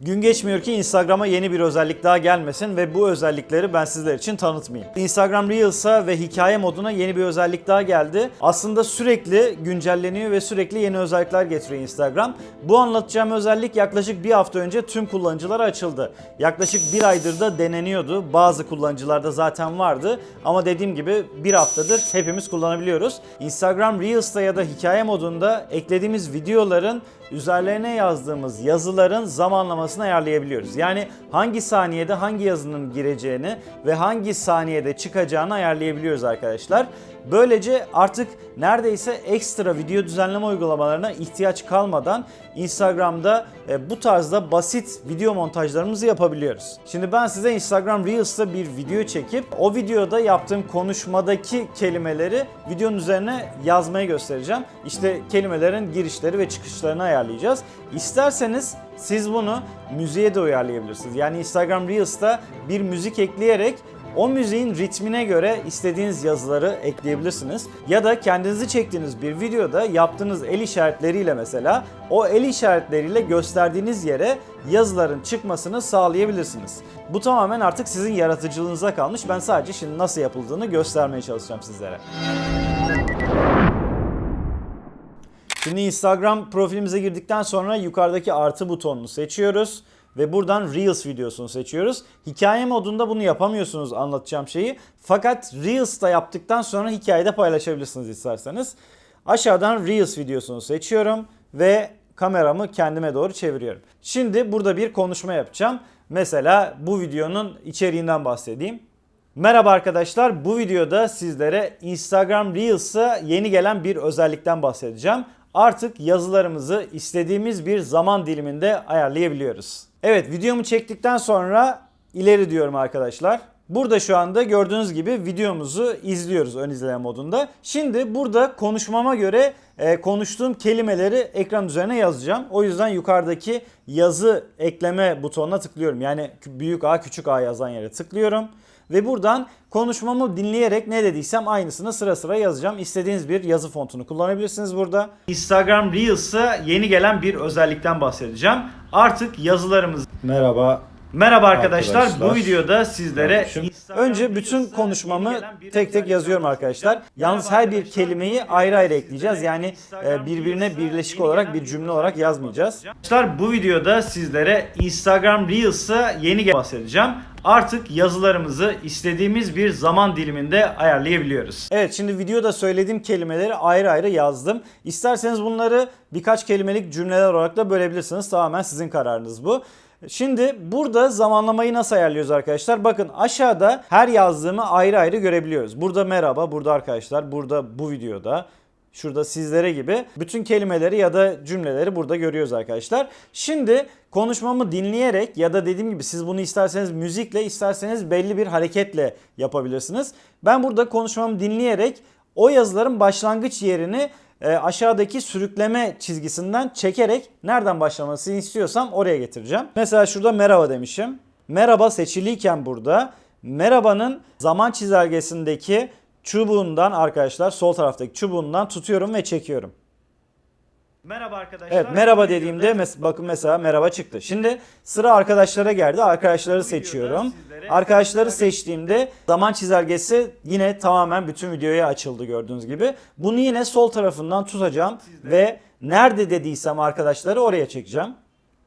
Gün geçmiyor ki Instagram'a yeni bir özellik daha gelmesin ve bu özellikleri ben sizler için tanıtmayayım. Instagram Reels'a ve hikaye moduna yeni bir özellik daha geldi. Aslında sürekli güncelleniyor ve sürekli yeni özellikler getiriyor Instagram. Bu anlatacağım özellik yaklaşık bir hafta önce tüm kullanıcılara açıldı. Yaklaşık bir aydır da deneniyordu. Bazı kullanıcılarda zaten vardı ama dediğim gibi bir haftadır hepimiz kullanabiliyoruz. Instagram Reels'ta ya da hikaye modunda eklediğimiz videoların üzerlerine yazdığımız yazıların zamanlamasını ayarlayabiliyoruz. Yani hangi saniyede hangi yazının gireceğini ve hangi saniyede çıkacağını ayarlayabiliyoruz arkadaşlar. Böylece artık neredeyse ekstra video düzenleme uygulamalarına ihtiyaç kalmadan Instagram'da e, bu tarzda basit video montajlarımızı yapabiliyoruz. Şimdi ben size Instagram Reels'ta bir video çekip o videoda yaptığım konuşmadaki kelimeleri videonun üzerine yazmayı göstereceğim. İşte kelimelerin girişleri ve çıkışlarını ayarlayacağız. İsterseniz siz bunu müziğe de uyarlayabilirsiniz. Yani Instagram Reels'ta bir müzik ekleyerek o müziğin ritmine göre istediğiniz yazıları ekleyebilirsiniz. Ya da kendinizi çektiğiniz bir videoda yaptığınız el işaretleriyle mesela o el işaretleriyle gösterdiğiniz yere yazıların çıkmasını sağlayabilirsiniz. Bu tamamen artık sizin yaratıcılığınıza kalmış. Ben sadece şimdi nasıl yapıldığını göstermeye çalışacağım sizlere. Şimdi Instagram profilimize girdikten sonra yukarıdaki artı butonunu seçiyoruz ve buradan Reels videosunu seçiyoruz. Hikaye modunda bunu yapamıyorsunuz anlatacağım şeyi. Fakat Reels'ta yaptıktan sonra hikayede paylaşabilirsiniz isterseniz. Aşağıdan Reels videosunu seçiyorum ve kameramı kendime doğru çeviriyorum. Şimdi burada bir konuşma yapacağım. Mesela bu videonun içeriğinden bahsedeyim. Merhaba arkadaşlar. Bu videoda sizlere Instagram Reels'a yeni gelen bir özellikten bahsedeceğim. Artık yazılarımızı istediğimiz bir zaman diliminde ayarlayabiliyoruz. Evet, videomu çektikten sonra ileri diyorum arkadaşlar. Burada şu anda gördüğünüz gibi videomuzu izliyoruz ön izleme modunda. Şimdi burada konuşmama göre e, konuştuğum kelimeleri ekran üzerine yazacağım. O yüzden yukarıdaki yazı ekleme butonuna tıklıyorum. Yani büyük A küçük A yazan yere tıklıyorum. Ve buradan konuşmamı dinleyerek ne dediysem aynısını sıra sıra yazacağım. İstediğiniz bir yazı fontunu kullanabilirsiniz burada. Instagram Reels'a yeni gelen bir özellikten bahsedeceğim. Artık yazılarımız... Merhaba. Merhaba arkadaşlar. Arkadaşlar. Bu videoda sizlere önce bütün konuşmamı tek tek yazıyorum arkadaşlar. Yalnız her bir kelimeyi ayrı ayrı ekleyeceğiz. Yani e, birbirine birleşik olarak bir cümle olarak yazmayacağız. Arkadaşlar bu videoda sizlere Instagram Reels'a yeni bahsedeceğim. Artık yazılarımızı istediğimiz bir zaman diliminde ayarlayabiliyoruz. Evet şimdi videoda söylediğim kelimeleri ayrı ayrı yazdım. İsterseniz bunları birkaç kelimelik cümleler olarak da bölebilirsiniz. Tamamen sizin kararınız bu. Şimdi burada zamanlamayı nasıl ayarlıyoruz arkadaşlar? Bakın aşağıda her yazdığımı ayrı ayrı görebiliyoruz. Burada merhaba, burada arkadaşlar, burada bu videoda, şurada sizlere gibi bütün kelimeleri ya da cümleleri burada görüyoruz arkadaşlar. Şimdi konuşmamı dinleyerek ya da dediğim gibi siz bunu isterseniz müzikle isterseniz belli bir hareketle yapabilirsiniz. Ben burada konuşmamı dinleyerek o yazıların başlangıç yerini e, aşağıdaki sürükleme çizgisinden çekerek nereden başlamasını istiyorsam oraya getireceğim. Mesela şurada merhaba demişim. Merhaba seçiliyken burada merhabanın zaman çizelgesindeki çubuğundan arkadaşlar sol taraftaki çubuğundan tutuyorum ve çekiyorum. Merhaba arkadaşlar. Evet merhaba dediğimde mes- bakın mesela merhaba çıktı. Şimdi sıra arkadaşlara geldi. Arkadaşları seçiyorum. Arkadaşları seçtiğimde zaman çizelgesi yine tamamen bütün videoya açıldı gördüğünüz gibi. Bunu yine sol tarafından tutacağım ve nerede dediysem arkadaşları oraya çekeceğim.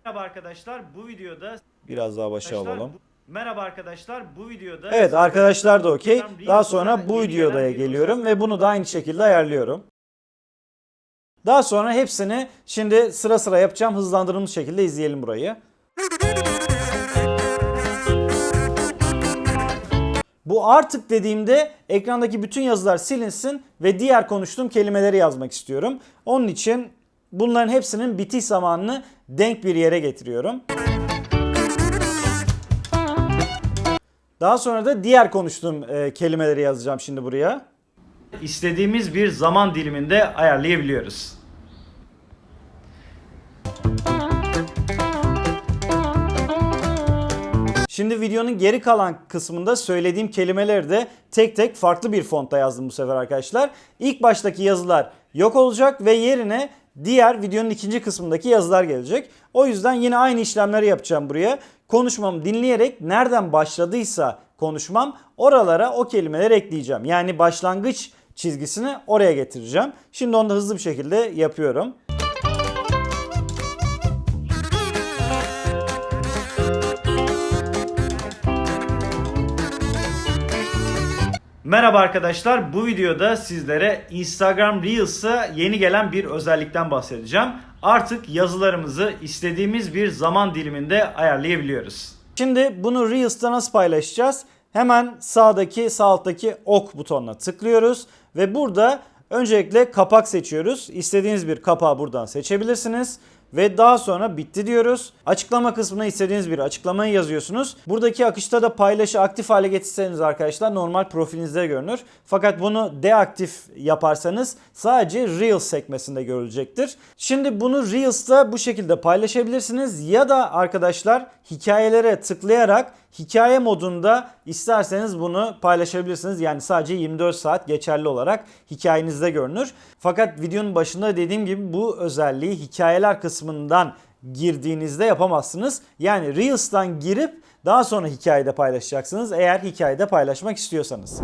Merhaba arkadaşlar. Bu videoda Biraz daha başa alalım. Merhaba arkadaşlar. Bu videoda Evet arkadaşlar da okey. Daha sonra bu videodaya geliyorum ve bunu da aynı şekilde ayarlıyorum. Daha sonra hepsini şimdi sıra sıra yapacağım. Hızlandırılmış şekilde izleyelim burayı. Bu artık dediğimde ekrandaki bütün yazılar silinsin ve diğer konuştuğum kelimeleri yazmak istiyorum. Onun için bunların hepsinin bitiş zamanını denk bir yere getiriyorum. Daha sonra da diğer konuştuğum e, kelimeleri yazacağım şimdi buraya. İstediğimiz bir zaman diliminde ayarlayabiliyoruz. Şimdi videonun geri kalan kısmında söylediğim kelimeleri de tek tek farklı bir fontta yazdım bu sefer arkadaşlar. İlk baştaki yazılar yok olacak ve yerine diğer videonun ikinci kısmındaki yazılar gelecek. O yüzden yine aynı işlemleri yapacağım buraya. Konuşmamı dinleyerek nereden başladıysa konuşmam oralara o kelimeleri ekleyeceğim. Yani başlangıç çizgisini oraya getireceğim. Şimdi onu da hızlı bir şekilde yapıyorum. Merhaba arkadaşlar. Bu videoda sizlere Instagram Reels'a yeni gelen bir özellikten bahsedeceğim. Artık yazılarımızı istediğimiz bir zaman diliminde ayarlayabiliyoruz. Şimdi bunu Reels'ta nasıl paylaşacağız? Hemen sağdaki sağ alttaki ok butonuna tıklıyoruz ve burada öncelikle kapak seçiyoruz. İstediğiniz bir kapağı buradan seçebilirsiniz. Ve daha sonra bitti diyoruz. Açıklama kısmına istediğiniz bir açıklamayı yazıyorsunuz. Buradaki akışta da paylaşı aktif hale getirseniz arkadaşlar normal profilinizde görünür. Fakat bunu deaktif yaparsanız sadece Reels sekmesinde görülecektir. Şimdi bunu Reels'ta bu şekilde paylaşabilirsiniz ya da arkadaşlar hikayelere tıklayarak hikaye modunda isterseniz bunu paylaşabilirsiniz. Yani sadece 24 saat geçerli olarak hikayenizde görünür. Fakat videonun başında dediğim gibi bu özelliği hikayeler kısmından girdiğinizde yapamazsınız. Yani Reels'tan girip daha sonra hikayede paylaşacaksınız eğer hikayede paylaşmak istiyorsanız.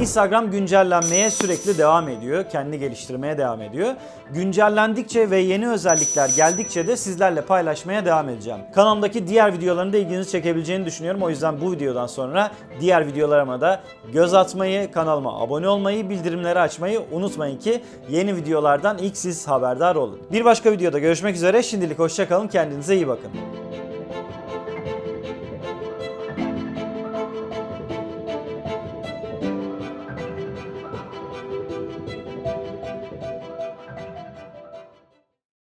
Instagram güncellenmeye sürekli devam ediyor. Kendini geliştirmeye devam ediyor. Güncellendikçe ve yeni özellikler geldikçe de sizlerle paylaşmaya devam edeceğim. Kanalımdaki diğer videoların da ilginizi çekebileceğini düşünüyorum. O yüzden bu videodan sonra diğer videolarıma da göz atmayı, kanalıma abone olmayı, bildirimleri açmayı unutmayın ki yeni videolardan ilk siz haberdar olun. Bir başka videoda görüşmek üzere. Şimdilik hoşçakalın. Kendinize iyi bakın.